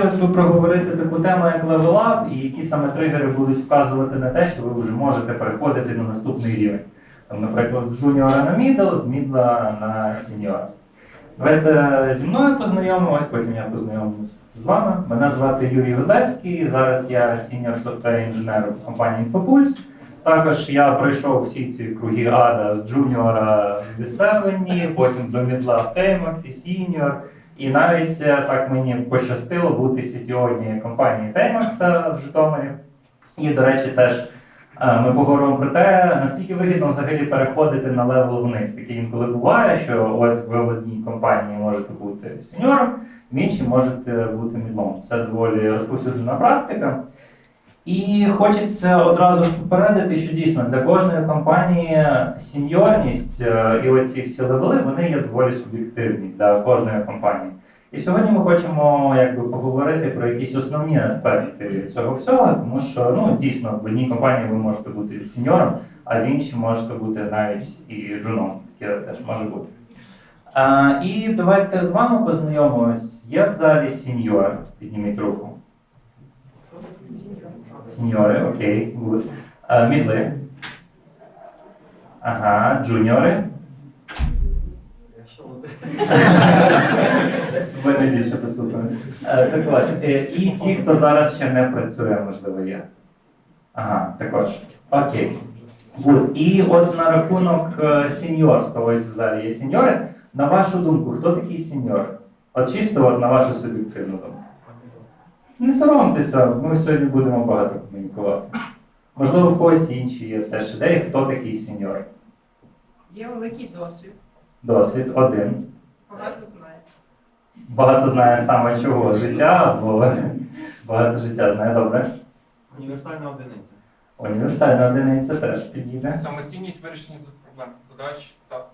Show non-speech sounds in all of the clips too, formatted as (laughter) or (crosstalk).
хотілося б проговорити таку тему, як Level Up, і які саме тригери будуть вказувати на те, що ви вже можете переходити на наступний рівень. Там, наприклад, з джуніора на мідл, з мідла на сеньора. Давайте зі мною познайомимось, потім я познайомлюсь з вами. Мене звати Юрій Годальський. Зараз я сіньор софтвер інженер в компанії Infopulse. Також я пройшов всі ці круги ада з джуніора в Десевені, потім до мідла в Теймаксі, сіньор. І навіть е, так мені пощастило бути CTO компанії Temax в Житомирі. І, до речі, теж е, ми поговоримо про те, наскільки вигідно взагалі переходити на левел вниз. Таке інколи буває, що от ви в одній компанії можете бути сеньором, в іншій можете бути мідлом. Це доволі розповсюджена практика. І хочеться одразу ж попередити, що дійсно для кожної компанії сеньорність е, і оці всі левели вони є доволі суб'єктивні для кожної компанії. І сьогодні ми хочемо якби поговорити про якісь основні аспекти цього всього, тому що ну дійсно в одній компанії ви можете бути сеньором, а в іншій можете бути навіть і джуном. Таке теж може бути. А, і давайте з вами познайомимось. Є в залі сеньор. Підніміть руку. Сеньори, окей, гуд. Мідли. Ага, джуніори. Тобою найбільше поспілкуємося. Е, Так от, е, і ті, хто зараз ще не працює, можливо, є. Ага, також. Окей. Гуд. І от на рахунок е, сеньорства, ось в залі є сеньори. На вашу думку, хто такий сеньор? От чисто от на вашу суб'єктивну думку. Не соромтеся, ми сьогодні будемо багато комунікувати. Можливо, в когось інші є теж ідеї, хто такий сеньор. Є великий досвід, Досвід один. багато. Багато знає саме чого життя, або багато життя знає добре. Універсальна одиниця. Універсальна одиниця теж підійде. Самостійність вирішення проблем. Задач, так.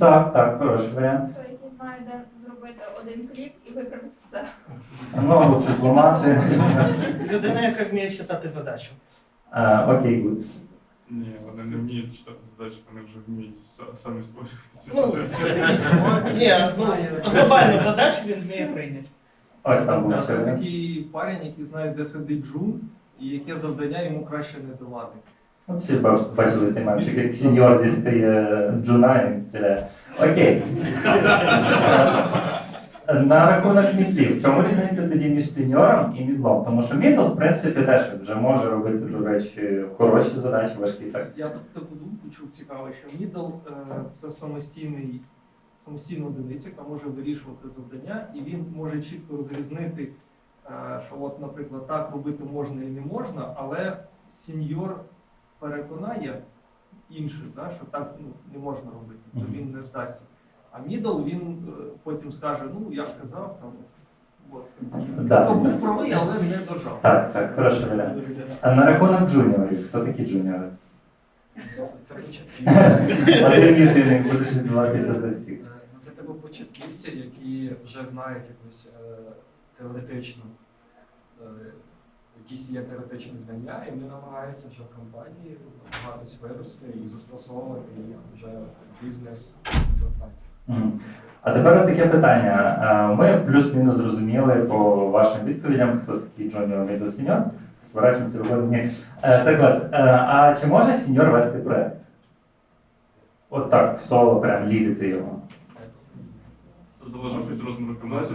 Так, так, хороший варіант. Хто який знає, де зробити один клік і виправити все. Ногу все зламати. Людина, яка вміє читати задачу. А, Окей, гуд. Ні, вони не вміють читати задачі, вони вже вміють са- самі створювати ці Ну, задачі. Ні, ну, глобальну задачу він вміє прийняти. Ось там був Та ще Це такий парень, який знає, де сидить джун, і яке завдання йому краще не давати. Ну, Всі бач- бачили цей мемчик, як сеньор дістає джуна і він стріляє. Окей. (laughs) Е, На рахунок мідлів. В чому різниця тоді між сеньором і мідлом? Тому що мідл, в принципі, теж вже може робити, до речі, хороші задачі, важкі так. Я тут таку думку чув цікаво, що мідл це самостійний, самостійна одиниця, яка може вирішувати завдання, і він може чітко розрізнити, е, що, от, наприклад, так робити можна і не можна, але сеньор переконає інших, да, що так ну, не можна робити, то він не здасться. А мідл він е, потім скаже, ну я ж казав, там от, Да. то був правий, але не дожав. Так, так, хороший варіант. А на рахунок джуніорів, хто такі джуніори? (laughs) Один єдиний будеш відбуватися за всіх. Е, Ну, це типу початківці, які вже знають якусь е, теоретичну, е, якісь є теоретичні знання, і вони намагаються вже в компанії намагатись вирости і застосовувати їх вже бізнес. А тепер таке питання. Е, Ми плюс-мінус зрозуміли по вашим відповідям, хто такий джуніор мідл сеньор. Зворачуємося виходить. Ні. Е, Так от, е, а чи може сеньор вести проект? От так, в соло, прям лідити його. Це залежить від розміру команди.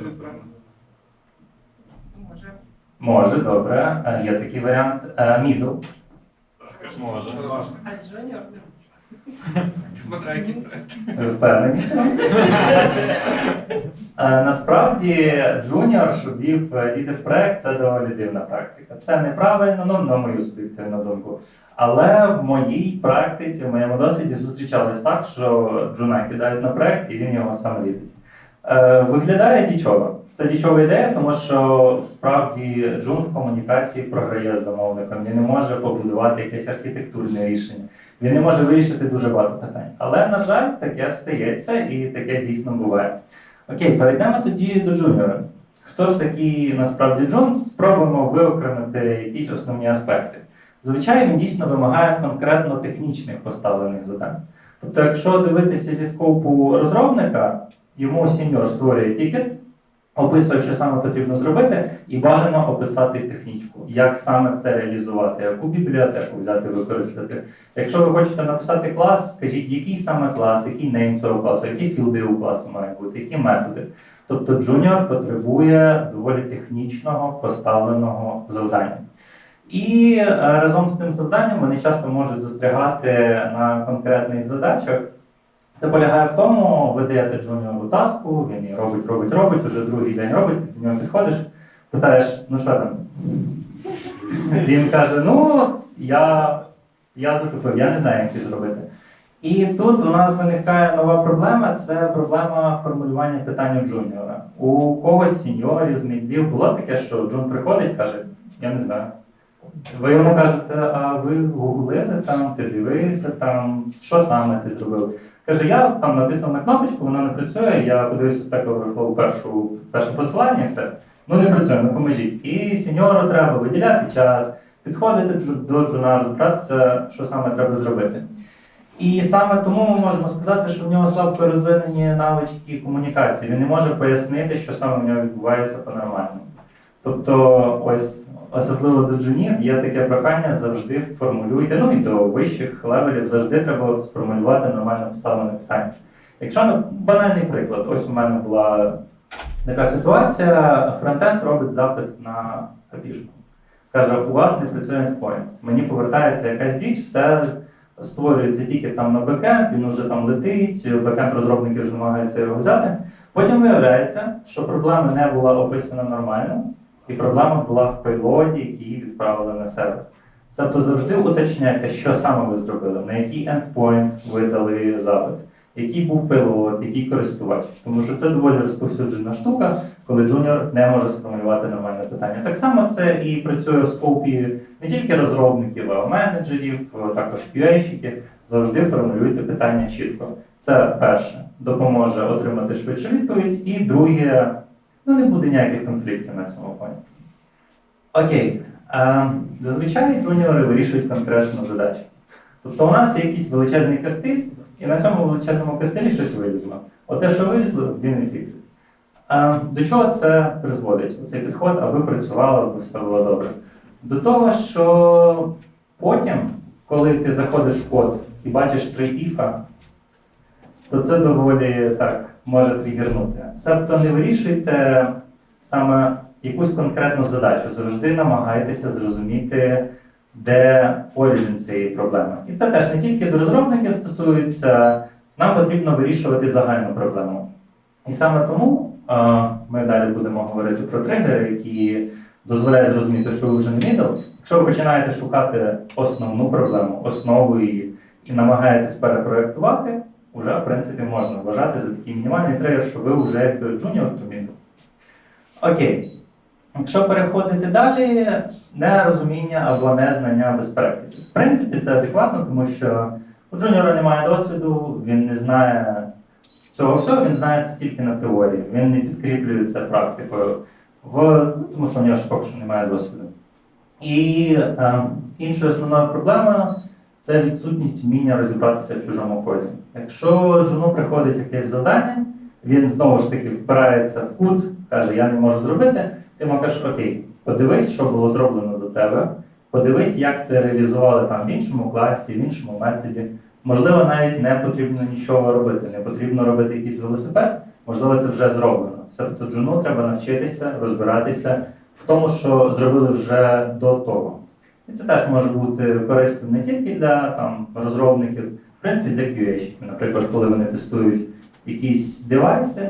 Може. Може, добре. Є такий варіант. Мідл. Так, може. А джуніор Впевнені? Е, Насправді, джуніор, що вів е, лідер проект, це доволі дивна практика. Це неправильно, ну, на мою суб'єктивну думку. Але в моїй практиці, в моєму досвіді зустрічалось так, що джуна кидають на проект і він його сам лідить. Е, Виглядає дічово. Це дічова ідея, тому що справді джун в комунікації програє з замовником. Він не може побудувати якесь архітектурне рішення. Він не може вирішити дуже багато питань. Але, на жаль, таке стається і таке дійсно буває. Окей, перейдемо тоді до джуніора. Хто ж такий насправді джун? Спробуємо виокремити якісь основні аспекти. Зазвичай він дійсно вимагає конкретно технічних поставлених завдань. Тобто, якщо дивитися зі скопу розробника, йому сеньор створює тікет, описує, що саме потрібно зробити, і бажано описати технічку, як саме це реалізувати, яку бібліотеку взяти, використати. Якщо ви хочете написати клас, скажіть, який саме клас, який нейм цього класу, які філди у класу мають бути, які методи. Тобто джуніор потребує доволі технічного поставленого завдання. І е, разом з тим завданням вони часто можуть застрягати на конкретних задачах. Це полягає в тому, ви даєте джуніору таску, він її робить, робить, робить, уже другий день робить, ти до нього підходиш, питаєш, ну що там? Він каже: ну, я, я затупив, я не знаю, як це зробити. І тут у нас виникає нова проблема це проблема формулювання питань у джуніора. У когось з сеньорів, з мідлів було таке, що джун приходить каже, я не знаю. Ви йому кажете, а ви гуглили там, ти дивився там, що саме ти зробив? Каже, я там натиснув на кнопочку, вона не працює, я подивився Stack Overflow першу, перше посилання, все. Ну не працює, ну поможіть. І сеньору треба виділяти час, підходити до джуна, розбиратися, що саме треба зробити. І саме тому ми можемо сказати, що в нього слабко розвинені навички комунікації. Він не може пояснити, що саме в нього відбувається по-нормальному. Тобто, ось особливо до джунів є таке прохання завжди формулюйте, ну і до вищих левелів завжди треба сформулювати нормально поставлене питання. Якщо ну, банальний приклад, ось у мене була така ситуація, фронтенд робить запит на апішку. Каже, у вас не працює endpoint. Мені повертається якась діч, все створюється тільки там на бекенд, він вже там летить, бекенд розробники вже намагаються його взяти. Потім виявляється, що проблема не була описана нормально, і проблема була в пейлоді, який відправили на сервер. Тобто завжди уточняйте, що саме ви зробили, на який endpoint ви дали запит, який був пейлод, який користувач. Тому що це доволі розповсюджена штука, коли джуніор не може сформулювати нормальне питання. Так само це і працює в скопі не тільки розробників, а й менеджерів, також QA-щиків. Завжди формулюйте питання чітко. Це перше допоможе отримати швидше відповідь, і друге, ну не буде ніяких конфліктів на цьому фоні. Окей. Е, зазвичай джуніори вирішують конкретну задачу. Тобто у нас є якийсь величезний кастиль, і на цьому величезному кастилі щось вилізло. От те, що вилізло, він і фіксить. Е, до чого це призводить? Оцей підход, аби працювало, аби все було добре. До того, що потім, коли ти заходиш в код і бачиш три іфа, то це доволі так може тригернути. Себто не вирішуйте саме якусь конкретну задачу, завжди намагайтеся зрозуміти, де origin цієї проблеми. І це теж не тільки до розробників стосується, нам потрібно вирішувати загальну проблему. І саме тому е, ми далі будемо говорити про тригери, які дозволяють зрозуміти, що ви вже не мідл. Якщо ви починаєте шукати основну проблему, основу її, і намагаєтесь перепроєктувати, вже в принципі можна вважати за такий мінімальний тригер, що ви вже якби джуніор то мідл. Окей. Якщо переходити далі, нерозуміння або незнання без practices. В принципі, це адекватно, тому що у джуніора немає досвіду, він не знає цього всього, він знає це тільки на теорії. Він не підкріплює це практикою, в, тому що у нього ж поки що немає досвіду. І е, іншою основною проблемою це відсутність вміння розібратися в чужому коді. Якщо джуну приходить якесь завдання, він знову ж таки впирається в кут, каже, я не можу зробити. Ти йому кажеш, окей, подивись, що було зроблено до тебе, подивись, як це реалізували там в іншому класі, в іншому методі. Можливо, навіть не потрібно нічого робити, не потрібно робити якийсь велосипед, можливо, це вже зроблено. Тобто джуну треба навчитися розбиратися в тому, що зробили вже до того. І це теж може бути корисним не тільки для там, розробників, принципі, для QA. Наприклад, коли вони тестують якісь девайси,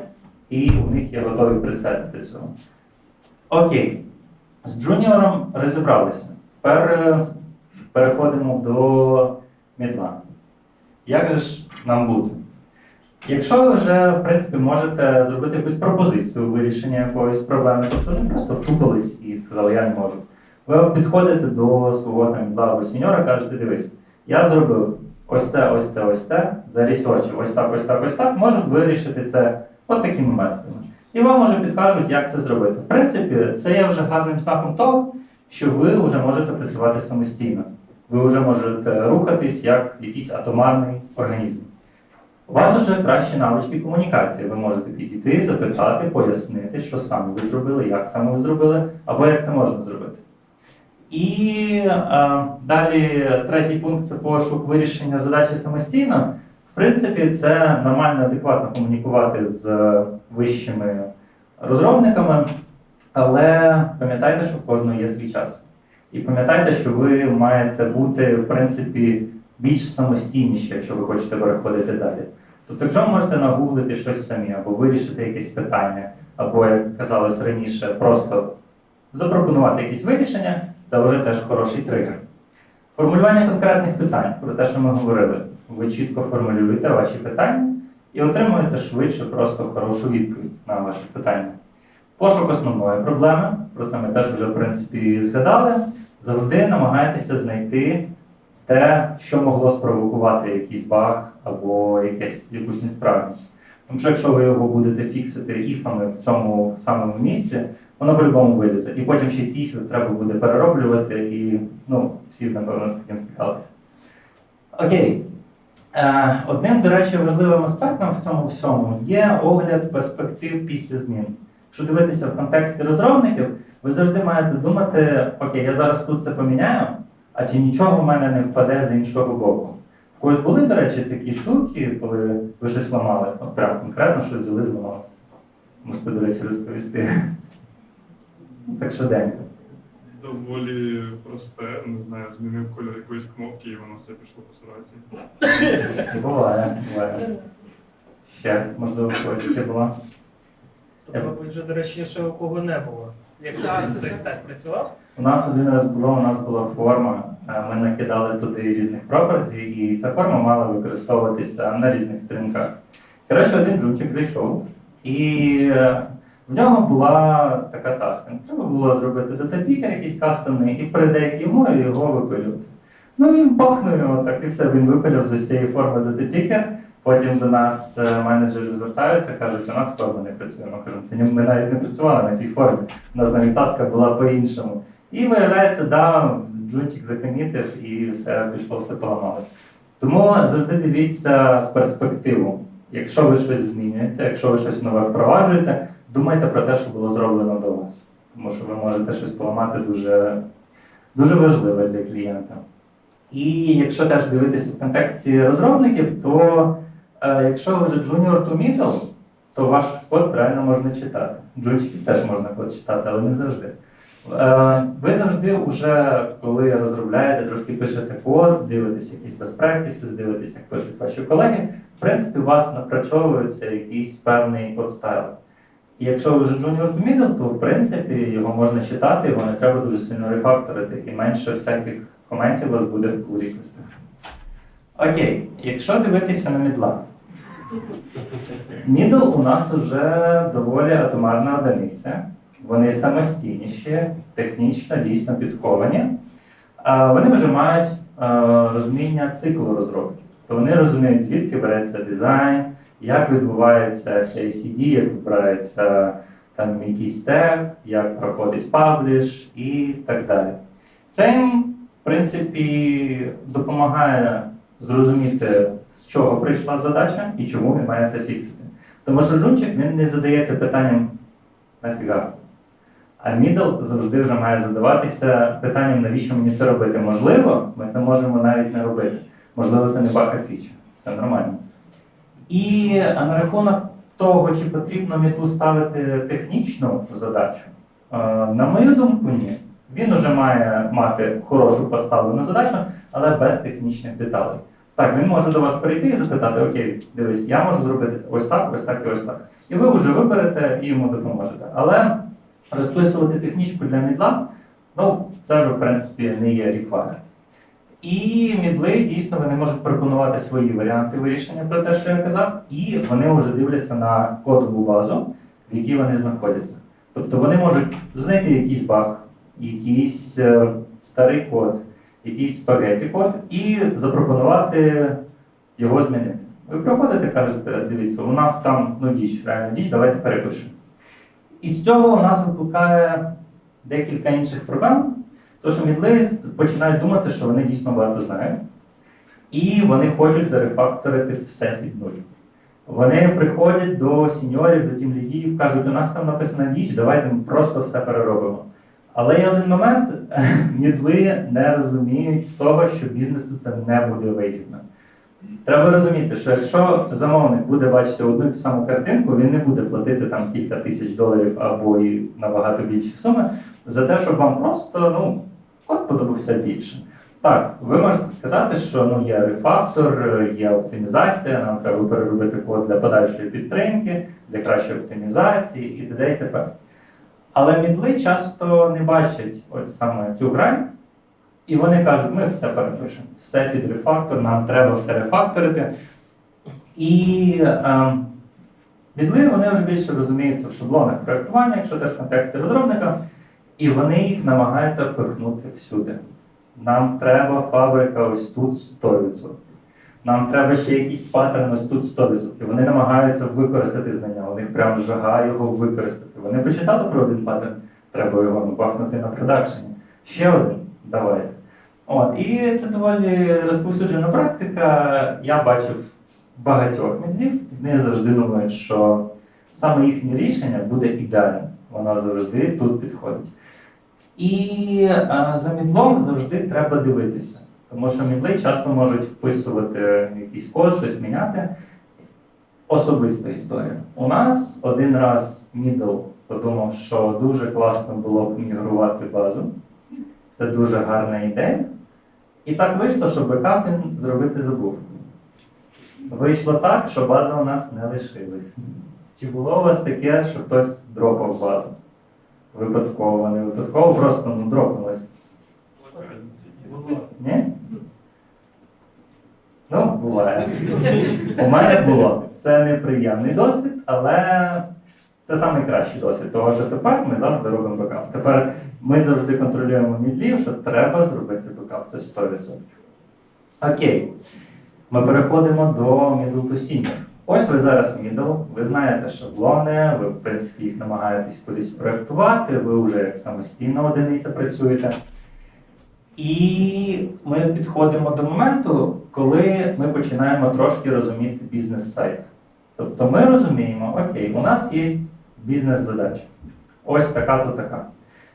і у них є готові пресети для цього. Окей. З джуніором розібралися. Тепер е, переходимо до мідла. Як же ж нам бути? Якщо ви вже, в принципі, можете зробити якусь пропозицію вирішення якоїсь проблеми, тобто не просто втупились і сказали, я не можу. Ви підходите до свого там сеньора, кажете, дивись, я зробив ось це, ось це, ось це, зарісочив, ось так, ось так, ось так, можу вирішити це от такими методами. І вам уже підкажуть, як це зробити. В принципі, це є вже гарним знаком того, що ви вже можете працювати самостійно. Ви вже можете рухатись як якийсь атомарний організм. У вас вже кращі навички комунікації. Ви можете підійти, запитати, пояснити, що саме ви зробили, як саме ви зробили, або як це можна зробити. І е, далі третій пункт це пошук вирішення задачі самостійно. В принципі, це нормально, адекватно комунікувати з вищими розробниками, але пам'ятайте, що в кожного є свій час. І пам'ятайте, що ви маєте бути, в принципі, більш самостійніші, якщо ви хочете переходити далі. Тобто, якщо ви можете нагуглити щось самі, або вирішити якесь питання, або, як казалось раніше, просто запропонувати якісь вирішення, це вже теж хороший тригер. Формулювання конкретних питань, про те, що ми говорили. Ви чітко формулюєте ваші питання і отримуєте швидше просто хорошу відповідь на ваші питання. Пошук основної проблеми, про це ми теж вже в принципі згадали. Завжди намагайтеся знайти те, що могло спровокувати якийсь баг або якесь, якусь несправність. Тому що якщо ви його будете фіксити іфами в цьому самому місці, воно по-любому вилізе. І потім ще ці треба буде перероблювати, і ну, всі, напевно, з таким стикалися. Окей. Е, Одним, до речі, важливим аспектом в цьому всьому є огляд перспектив після змін. Якщо дивитися в контексті розробників, ви завжди маєте думати, окей, я зараз тут це поміняю, а чи нічого в мене не впаде з іншого боку. В когось були, до речі, такі штуки, коли ви щось ламали, от прям конкретно щось взяли, зламали. Можете, до речі, розповісти. Ну, Так швиденько. Доволі просте, не знаю, змінив кольор якоїсь кнопки і воно все пішло по ситуації. (laughs) Буває, буває. Ще, можливо, в когось таке було. То, мабуть, вже доречніше у кого не було. Якщо Так, хтось так. працював, У нас один раз було, у нас була форма, е, ми накидали туди різних пропорцій, і ця форма мала використовуватися на різних сторінках. Коротше, один джунчик зайшов, і е, в нього була така таска. Треба було зробити датапікер якийсь кастомний і при деякій мові його випилювати. Ну він бахнув його так і все, він випиляв з усієї форми датапікер. Потім до нас е, менеджери звертаються, кажуть, у нас форма не працює. Ми кажемо, ми навіть не працювали на цій формі. У нас навіть таска була по-іншому. І виявляється, да, джунчик закомітив і все пішло, все поламалось. Тому завжди дивіться перспективу. Якщо ви щось змінюєте, якщо ви щось нове впроваджуєте, думайте про те, що було зроблено до вас. Тому що ви можете щось поламати дуже, дуже важливе для клієнта. І якщо теж дивитися в контексті розробників, то е, якщо ви вже junior to middle, то ваш код реально можна читати. Джунчиків теж можна код читати, але не завжди. Е, Ви завжди, вже, коли розробляєте, трошки пишете код, дивитесь якісь best practices, дивитесь, як пишуть ваші колеги, в принципі, у вас напрацьовується якийсь певний код стайл. І якщо ви вже junior to middle, то в принципі його можна читати, його не треба дуже сильно рефакторити, і менше всяких коментів у вас буде в pull. Окей, якщо дивитися на мідла. Мідл у нас вже доволі атомарна одиниця. Вони самостійніші, технічно дійсно підковані. Вони вже мають розуміння циклу розробки. То вони розуміють, звідки береться дизайн, як відбувається CICD, як вибирається там якийсь тег, як проходить пабліш і так далі. Це їм, в принципі, допомагає зрозуміти, з чого прийшла задача і чому він має це фіксити. Тому що джунчик він не задається питанням нафіга. А мідл завжди вже має задаватися питанням, навіщо мені це робити. Можливо, ми це можемо навіть не робити. Можливо, це не баха фіча. Це нормально. І на рахунок того, чи потрібно мідлу ставити технічну задачу, е, на мою думку, ні. Він вже має мати хорошу поставлену задачу, але без технічних деталей. Так, він може до вас прийти і запитати: Окей, дивись, я можу зробити це ось так, ось так і ось так. І ви вже виберете і йому допоможете. Але розписувати технічку для мідла, ну, це вже, в принципі, не є required. І мідли дійсно вони можуть пропонувати свої варіанти вирішення про те, що я казав, і вони вже дивляться на кодову базу, в якій вони знаходяться. Тобто вони можуть знайти якийсь баг, якийсь е, старий код, якийсь спагеті код і запропонувати його змінити. Ви приходите, кажете, дивіться, у нас там ну, діч, реально діч, давайте перепишемо. І з цього у нас викликає декілька інших проблем. То, що мідли починають думати, що вони дійсно багато знають, і вони хочуть зарефакторити все під нуль. Вони приходять до сеньорів, до тім лідів, кажуть, у нас там написана діч, давайте ми просто все переробимо. Але є один момент, (laughs) мідли не розуміють того, що бізнесу це не буде вигідно. Треба розуміти, що якщо замовник буде бачити одну і ту саму картинку, він не буде платити там кілька тисяч доларів або і набагато більші суми за те, щоб вам просто ну, код подобався більше. Так, ви можете сказати, що ну, є рефактор, є оптимізація, нам треба переробити код для подальшої підтримки, для кращої оптимізації і т.д. і т.п. Але мідли часто не бачать от саме цю грань, і вони кажуть, ми все перепишемо, все під рефактор, нам треба все рефакторити. І е, мідли вони вже більше розуміються в шаблонах проєктування, якщо теж в контексті розробника, і вони їх намагаються впихнути всюди. Нам треба фабрика ось тут 100%. Нам треба ще якийсь паттерн ось тут 100%. Вони намагаються використати знання, у них прям жага його використати. Вони почитали про один паттерн, треба його бахнути на продакшені. Ще один, давайте. От, і це доволі розповсюджена практика. Я бачив багатьох медлів, вони завжди думають, що саме їхнє рішення буде ідеальним. Воно завжди тут підходить. І за мідлом завжди треба дивитися, тому що мідли часто можуть вписувати якийсь код, щось міняти. Особиста історія. У нас один раз мідл подумав, що дуже класно було б мігрувати базу. Це дуже гарна ідея. І так вийшло, що бекап зробити забув. Вийшло так, що база у нас не лишилась. Чи було у вас таке, що хтось дропав базу? Випадково, не випадково, просто ну, дропнулось. Ні? Ну, буває. У мене було. Це неприємний досвід, але це найкращий досвід, того що тепер ми завжди робимо бекап. Тепер ми завжди контролюємо мідлів, що треба зробити бекап. Це 100%. Окей. Ми переходимо до to senior. Ось ви зараз middle, ви знаєте шаблони, ви, в принципі, їх намагаєтесь кудись проєктувати, ви вже як самостійна одиниця працюєте. І ми підходимо до моменту, коли ми починаємо трошки розуміти бізнес-сайт. Тобто ми розуміємо, окей, у нас є бізнес-задача. Ось така-то така.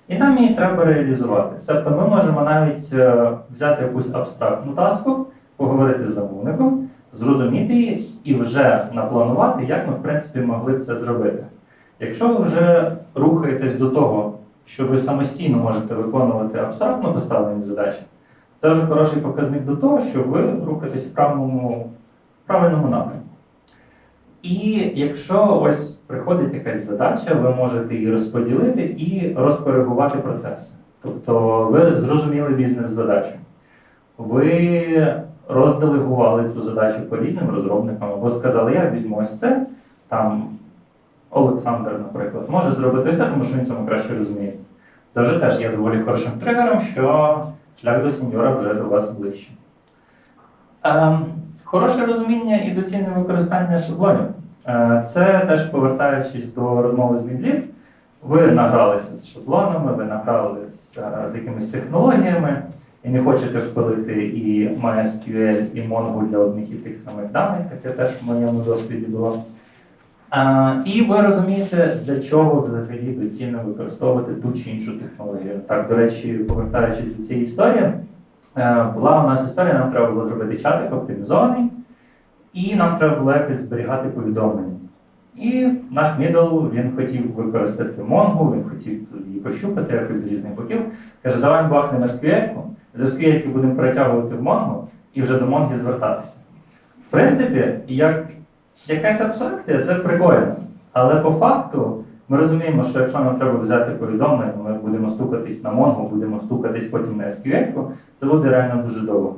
І нам її треба реалізувати. Тобто ми можемо навіть е, взяти якусь абстрактну таску, поговорити з замовником, зрозуміти її і вже напланувати, як ми в принципі могли б це зробити. Якщо ви вже рухаєтесь до того, що ви самостійно можете виконувати абстрактно поставлені задачі, це вже хороший показник до того, що ви рухаєтесь в правильному, правильному напрямку. І якщо ось приходить якась задача, ви можете її розподілити і розкоригувати процеси. Тобто ви зрозуміли бізнес-задачу. Ви розделегували цю задачу по різним розробникам, або сказали, я візьму ось це, там Олександр, наприклад, може зробити ось це, тому що він цьому краще розуміється. Вже теж є доволі хорошим тригером, що шлях до сеньора вже до вас ближче. Ем, хороше розуміння і доцільне використання шаблонів. Е, Це теж повертаючись до розмови з мідлів, ви награлися з шаблонами, ви награлися з якимись технологіями і не хочете впилити і MySQL, і Mongo для одних і тих самих даних, таке теж в моєму досвіді було. А, і ви розумієте, для чого взагалі доцільно використовувати ту чи іншу технологію. Так, до речі, повертаючись до цієї історії, е, була у нас історія, нам треба було зробити чатик оптимізований, і нам треба було якось зберігати повідомлення. І наш мідл він хотів використати Mongo, він хотів її пощупати якось з різних боків. Каже, давай бахнемо SQL, з SQL будемо перетягувати в Mongo і вже до Mongo звертатися. В принципі, як якась абстракція, це прикольно. Але по факту ми розуміємо, що якщо нам треба взяти повідомлення, ми будемо стукатись на Mongo, будемо стукатись потім на SQL, це буде реально дуже довго.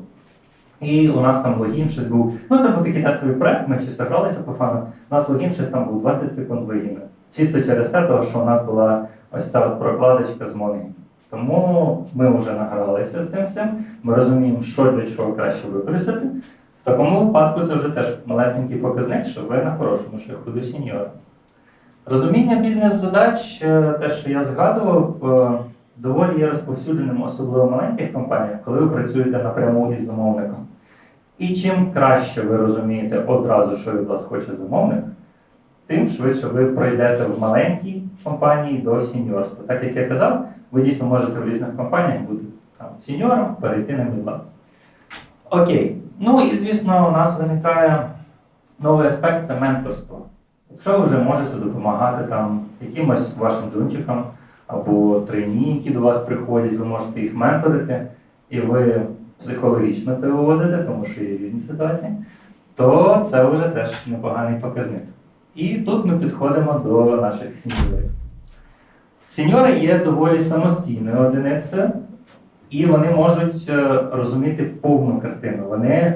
І у нас там логін щось був. Ну, це був такий тестовий проект, ми чисто гралися по фану. У нас логін щось там був 20 секунд логіну. Чисто через те, що у нас була ось ця от прокладочка з Mongo. Тому ми вже награлися з цим всім. Ми розуміємо, що для чого краще використати. В такому випадку це вже теж малесенький показник, що ви на хорошому шляху до сеньора. Розуміння бізнес-задач, е, те, що я згадував, е, доволі є розповсюдженим, особливо в маленьких компаніях, коли ви працюєте напряму із замовником. І чим краще ви розумієте одразу, що від вас хоче замовник, тим швидше ви пройдете в маленькій компанії до сіньорства. Так як я казав, ви дійсно можете в різних компаніях бути там, сіньором, перейти на мідлап. Окей. Ну і звісно, у нас виникає новий аспект це менторство. Якщо ви вже можете допомагати там якимось вашим джунчикам або трейні, які до вас приходять, ви можете їх менторити, і ви психологічно це вивозите, тому що є різні ситуації, то це вже теж непоганий показник. І тут ми підходимо до наших сеньорів. Сеньори є доволі самостійною одиницею, і вони можуть е, розуміти повну картину. Вони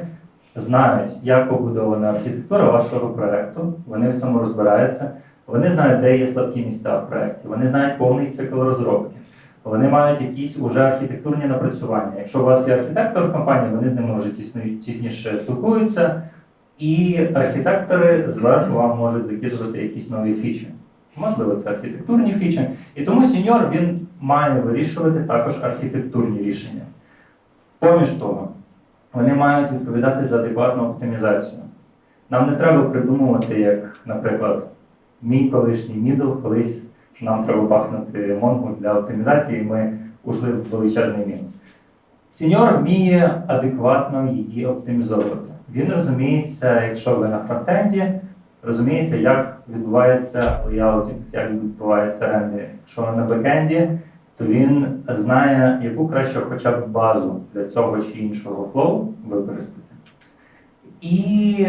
знають, як побудована архітектура вашого проекту, вони в цьому розбираються, вони знають, де є слабкі місця в проєкті, вони знають повний цикл розробки. Вони мають якісь уже архітектурні напрацювання. Якщо у вас є архітектор компанії, вони з ними вже тісніше спілкуються, і архітектори зверху вам можуть закидувати якісь нові фічі. Можливо, це архітектурні фічі. І тому сеньор він має вирішувати також архітектурні рішення. Поміж того, вони мають відповідати за адекватну оптимізацію. Нам не треба придумувати, як, наприклад, мій колишній мідл колись нам треба бахнути монгу для оптимізації, і ми ушли в величезний мінус. Сеньор вміє адекватно її оптимізовувати. Він розуміється, якщо ви на фронтенді, розуміється, як відбувається леяутінг, як відбувається рендеринг. Якщо ви на бекенді, то він знає, яку краще хоча б базу для цього чи іншого флоу використати. І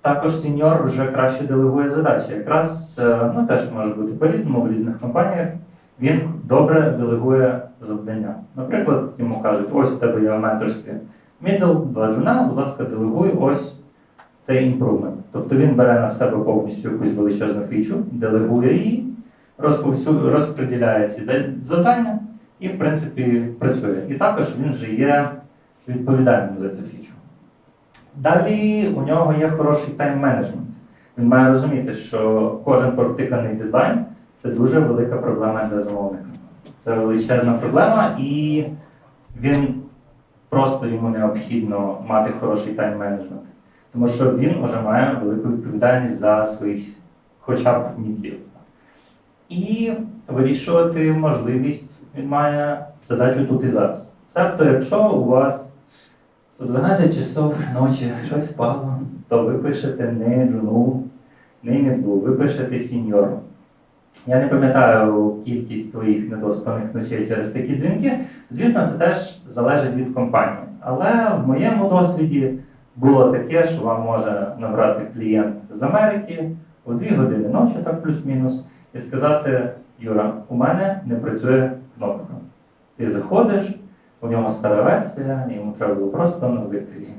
також сеньор вже краще делегує задачі. Якраз е, ну, теж може бути по-різному в різних компаніях. Він добре делегує завдання. Наприклад, йому кажуть, ось у тебе є менторське middle, два джуна, будь ласка, делегуй ось цей імпрувмент. Тобто він бере на себе повністю якусь величезну фічу, делегує її, розповсю... розподіляє ці завдання і, в принципі, працює. І також він же є відповідальним за цю фічу. Далі у нього є хороший тайм-менеджмент. Він має розуміти, що кожен провтиканий дедлайн це дуже велика проблема для замовника. Це величезна проблема, і він просто йому необхідно мати хороший тайм-менеджмент. Тому що він вже має велику відповідальність за своїх хоча б мідлів. І вирішувати можливість він має задачу тут і зараз. Себто, якщо у вас у 12 часов ночі щось впало, то ви пишете не джуну, не мідлу, ви пишете сіньору. Я не пам'ятаю кількість своїх недоспаних ночей через такі дзвінки. Звісно, це теж залежить від компанії. Але в моєму досвіді було таке, що вам може набрати клієнт з Америки о 2 години ночі, так плюс-мінус, і сказати: Юра, у мене не працює кнопка. Ти заходиш, у нього стара версія, йому треба було просто оновити її.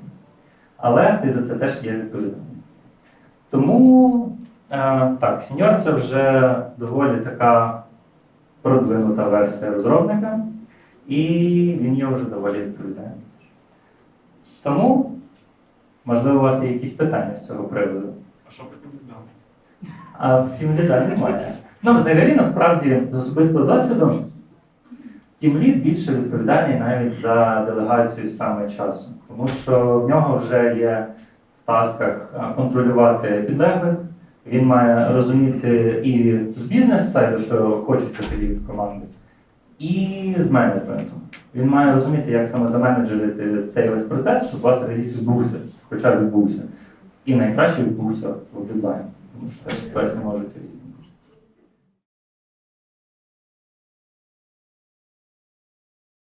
Але ти за це теж є відповідальним. Тому так, сеньор це вже доволі така продвинута версія розробника, і він є вже доволі відповідальний. Тому, можливо, у вас є якісь питання з цього приводу. А що потім віддам? А втім, ліда немає. Ну, взагалі, насправді, з особистого досвіду, тімлід більше відповідальний навіть за делегацію саме часу. Тому що в нього вже є в тасках контролювати підлеглих, він має розуміти і з бізнес-сайду, що хочуть тобі від команди, і з менеджментом. Він має розуміти, як саме заменеджерити цей весь процес, щоб у вас реліз відбувся, хоча відбувся. І найкраще відбувся в дедлайн, тому що теж ситуації можуть